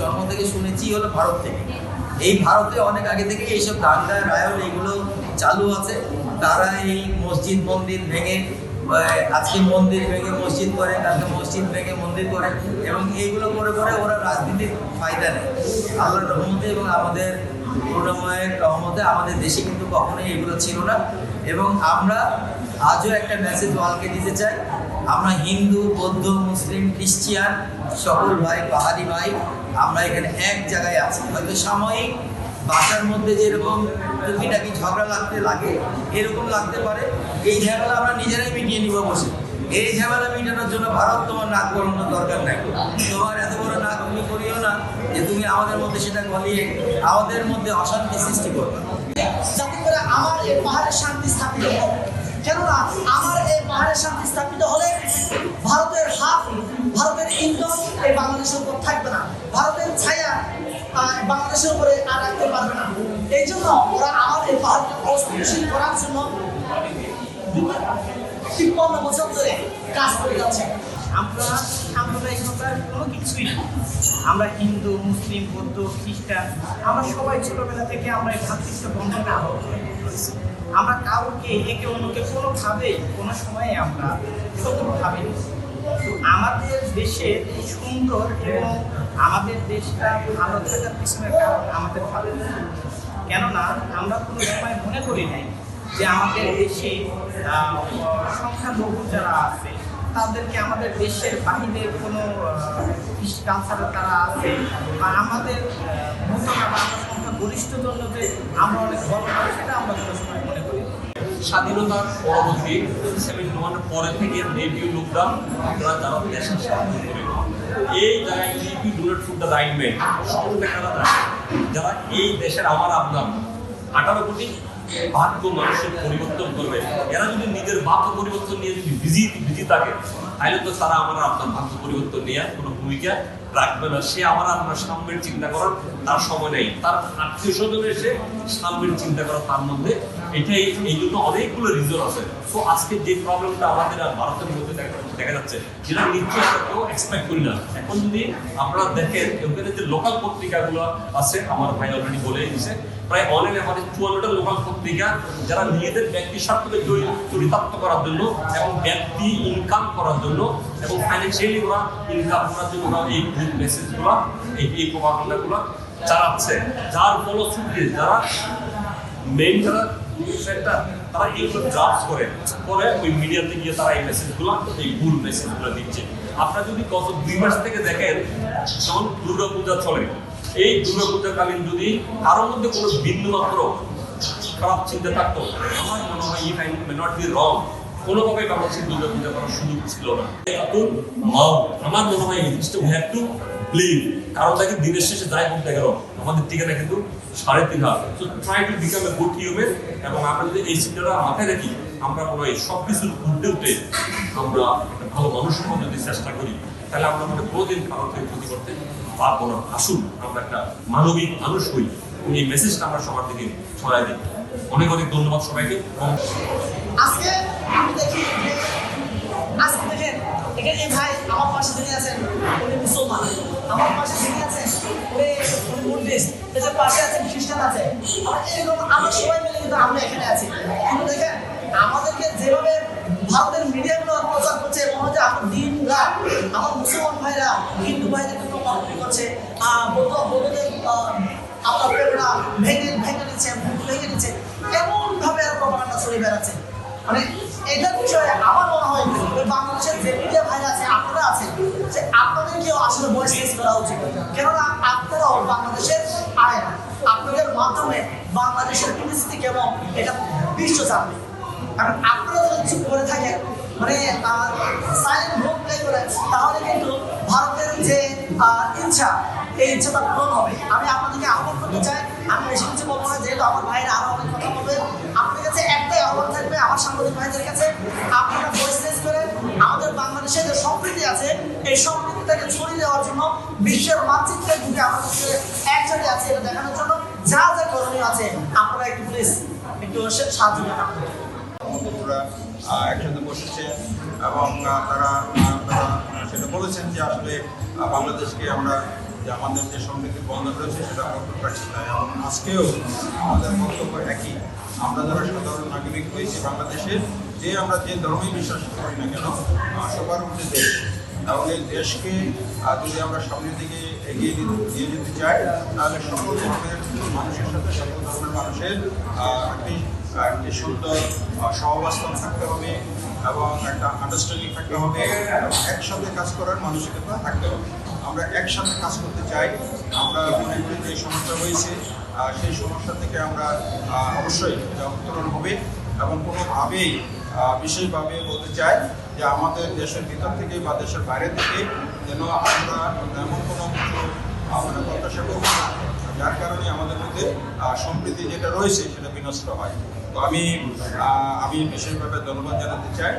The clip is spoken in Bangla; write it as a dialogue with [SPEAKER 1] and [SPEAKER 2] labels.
[SPEAKER 1] জন্ম থেকে শুনেছি হলো ভারত থেকে। এই ভারতে অনেক আগে থেকে এইসব দাঙ্গা রায়ন এগুলো চালু আছে। তারা এই মসজিদ মন্দির ভেঙে আজকে মন্দির ভেঙে মসজিদ করে, কালকে মসজিদ ভেঙে মন্দির করে এবং এইগুলো করে করে ওরা রাজনীতির ফায়দা নেয়। আল্লাহর রহমতে এবং আমাদের করুণাময়ের রহমতে আমাদের দেশে কিন্তু কখনোই এগুলো ছিল না। এবং আমরা আজও একটা মেসেজ ওয়ালকে দিতে চাই আমরা হিন্দু, বৌদ্ধ, মুসলিম, খ্রিস্টিয়ান, সকল ভাই, পাহাড়ি ভাই, আমরা এখানে এক জায়গায় আছি। হয়তো সাময়িক বাসার মধ্যে যেরকম টুকিটাকি ঝগড়া লাগতে লাগে, এরকম লাগতে পারে। এই ঝামেলা আমরা নিজেরাই মিটিয়ে নিব বসে। এই ঝামেলা মেটানোর জন্য ভারত তোমার নাক গলানোর দরকার নাই। তোমার এত বড় নাক তুমি করিও না যে তুমি আমাদের মধ্যে সেটা গলিয়ে আমাদের মধ্যে অশান্তি সৃষ্টি করবে।
[SPEAKER 2] যাতে করে আমার এই পাহাড়ের শান্তি স্থাপিত কেননা আমার এই পাহাড়ের শান্তি স্থাপিত হলে ভারতের হাত ভারতের ইন্ধন এই বাংলাদেশের উপর থাকবে না। ভারতের ছায়া বাংলাদেশের উপরে আর রাখতে পারবে না। এই জন্য ওরা আমার এই পাহাড়কে অস্থিতিশীল করার জন্য তিপ্পান্ন বছর ধরে কাজ করে যাচ্ছে।
[SPEAKER 3] আমরা সাম্প্রদায়িকতার কোনো কিছুই না। আমরা হিন্দু, মুসলিম, বৌদ্ধ, খ্রিস্টান, আমরা সবাই ছোটবেলা থেকে আমরা এই ভ্রাতৃত্ব বন্ধনে আবদ্ধ হয়ে রয়েছি। আমরা কাউকে, একে অন্যকে কোনোভাবেই কোনো সময়ে আমরা শত্রু ভাবিনি তো আমাদের দেশের সুন্দর এবং আমাদের দেশটা ভালো থাকার পিছনে কারণ আমাদের ভালো কেননা, আমরা কোনো সময় মনে করি নাই যে আমাদের দেশে সংখ্যালঘু যারা আছে, তাদেরকে আমাদের দেশের বাহিরের কোনো কালচারে তারা আছে, বা আমাদের মতটা বা জন্য আমরা অনেক বড় পাবো সেটা আমরা কোনো মনে করি
[SPEAKER 4] স্বাধীনতার পরবর্তী সেভেন্টি ওয়ান পরে থেকে নেটিভ লোকরা আপনারা যারা দেশের সাহায্য করে, এই জায়গায় you do not food the right man সংখ্যা কারা? যারা এই দেশের আমার আপনার আঠারো কোটি ভাগ্য মানুষের পরিবর্তন করবে, এরা যদি নিজের ভাগ্য পরিবর্তন নিয়ে যদি বিজি বিজি থাকে, তাহলে তো তারা আমার আপনার ভাগ্য পরিবর্তন নিয়ে কোনো ভূমিকা রাখবে না। সে আবার আপনার সাম্যের চিন্তা করার তার সময় নেই। তার আত্মীয় স্বজন এসে সাম্যের চিন্তা করা তার মধ্যে এটাই, এই জন্য অনেকগুলো রিজন আছে। তো আজকে যে প্রবলেমটা আমাদের ভারতের মধ্যে দেখা দেখা যাচ্ছে, যেটা নিশ্চয়ই কেউ এক্সপেক্ট করি না। এখন যদি আপনারা দেখেন ওখানে যে লোকাল পত্রিকাগুলো আছে, আমার ভাই অলরেডি বলে দিয়েছে, প্রায় অনেক আমাদের চুয়ান্নটা লোকাল পত্রিকা, যারা নিজেদের ব্যক্তি স্বার্থকে চরিতার্থ করার জন্য এবং ব্যক্তি ইনকাম করার জন্য এবং ফাইন্যান্সিয়ালি ওরা ইনকাম করার জন্য ওরা এই মেসেজগুলো এই এই প্রভাবগুলো চালাচ্ছে। যার ফলশ্রুতিতে যারা মেইন যারা সেক্টর তারা এইগুলো ড্রাফট করে পরে ওই মিডিয়াতে গিয়ে তারা এই মেসেজগুলো এই ভুল মেসেজগুলো দিচ্ছে। আপনারা যদি গত দুই মাস থেকে দেখেন যখন দুর্গা পূজা চলে, এই দুর্গা পূজাকালীন যদি কারোর মধ্যে কোনো বিন্দু মাত্র খারাপ চিন্তা থাকতো, আমার মনে হয় if I may not be wrong কোনোভাবে বাংলাদেশের দুর্গা পূজা করার সুযোগ ছিল না। এখন আমার মনে হয় এই জিনিসটা উই হ্যাভ টু বিলিভ কারণ দেখেন দিনের শেষে যাই হোক না আমাদের ঠিকানা কিন্তু সাড়ে তিন হাত so try to become a good human এবং আমরা যদি এই চিন্তাটা মাথায় রাখি, আমরা মনে হয় সব কিছুর উঠতে উঠে আমরা একটা ভালো মানুষের মধ্যে যদি চেষ্টা করি, তাহলে আমরা মনে কোনোদিন কারোর ক্ষতি করতে পারব না। আসুন, আমরা একটা মানবিক মানুষ হই। এই মেসেজটা আমরা সবার দিকে ছড়াই দিই। অনেক অনেক ধন্যবাদ সবাইকে।
[SPEAKER 2] আজকে আজকে দেখেন এখানে এই ভাই আমার পাশে যিনি আছেন উনি মুসলমান। আমার পাশে যিনি আছেন উনি উনি বুদ্ধিস্ট এদের পাশে আছেন খ্রিস্টান আছে। আর এরকম আমরা সবাই মিলে কিন্তু আমরা এখানে আছি। কিন্তু দেখেন আমাদেরকে যেভাবে ভারতের মিডিয়াগুলো প্রচার করছে মনে হচ্ছে আমার দিন রাত আমার মুসলমান ভাইরা হিন্দু ভাইদেরকে প্রভাবিত করছে আহ, বৌদ্ধ বৌদ্ধদের আপনার প্রেরণা ভেঙে ভেঙে নিচ্ছে ভেঙে নিচ্ছে এমন ভাবে আর প্রপাগান্ডা ছড়িয়ে বেড়াচ্ছে। মানে এটার বিষয়ে আমার মনে হয় বাংলাদেশের যে মিডিয়া ভাইরা আছে, আপনারা আছেন, যে আপনাদেরকেও আসলে ভয়েস করা উচিত। কেননা আপনারাও বাংলাদেশের আয়না, আপনাদের মাধ্যমে বাংলাদেশের পরিস্থিতি কেমন, এটা বিশ্ব জানবে কারণ আপনারা যদি চুপ করে থাকেন মানে সাইলেন্ট ভোট প্লে করে তাহলে কিন্তু ভারতের যে ইচ্ছা, এই ইচ্ছাটা পূরণ হবে। আমি আপনাদেরকে আহ্বান করতে চাই, আমি বেশি কিছু বলব না, যেহেতু আমার ভাইরা আরও অনেক কথা বলবে। আপনাদের কাছে একটাই আহ্বান থাকবে, আমার সাংবাদিক ভাইদের কাছে, আপনারা ভয়েস রেস করে বাংলাদেশে যে সম্প্রীতি আছে, এই সম্প্রীতিটাকে ছড়িয়ে দেওয়ার জন্য বিশ্বের মানচিত্রের দিকে আমাদের একসাথে আছে এটা দেখানোর জন্য। যা যা করণীয় আছে, আপনারা একটু প্লিজ একটু সাহায্য করেন
[SPEAKER 5] একসাথে বসেছে এবং তারা সেটা বলেছেন যে আসলে বাংলাদেশকে আমরা যে আমাদের যে সমৃদ্ধির বন্ধন রয়েছে সেটা অটুট রাখতে এবং আজকেও আমাদের বক্তব্য একই। আমরা যারা সাধারণ নাগরিক হয়েছি বাংলাদেশের, যে আমরা যে ধর্মই বিশ্বাস করি না কেন সবার মধ্যে দেশ। এবং এই দেশকে যদি আমরা সামনের দিকে এগিয়ে নিয়ে যেতে চাই, তাহলে সকল ধর্মের মানুষের সাথে, সকল ধর্মের মানুষের একটি সুন্দর সহাবস্থান থাকতে হবে। এবং একটা আন্ডারস্ট্যান্ডিং থাকতে হবে এবং একসাথে কাজ করার মানসিকতা থাকতে হবে। আমরা একসাথে কাজ করতে চাই আমরা মনে করি যে সমস্যা হয়েছে সেই সমস্যা থেকে আমরা অবশ্যই উত্তরণ হবে এবং কোনোভাবেই বিশেষভাবে বলতে চাই যে আমাদের দেশের ভিতর থেকে বা দেশের বাইরে থেকে যেন আমরা এমন কোনো কিছু আহ, মানে প্রত্যাশা করব না। যার কারণে আমাদের মধ্যে সম্প্রীতি যেটা রয়েছে সেটা বিনষ্ট হয়। তো আমি আমি বিশেষভাবে ধন্যবাদ জানাতে চাই।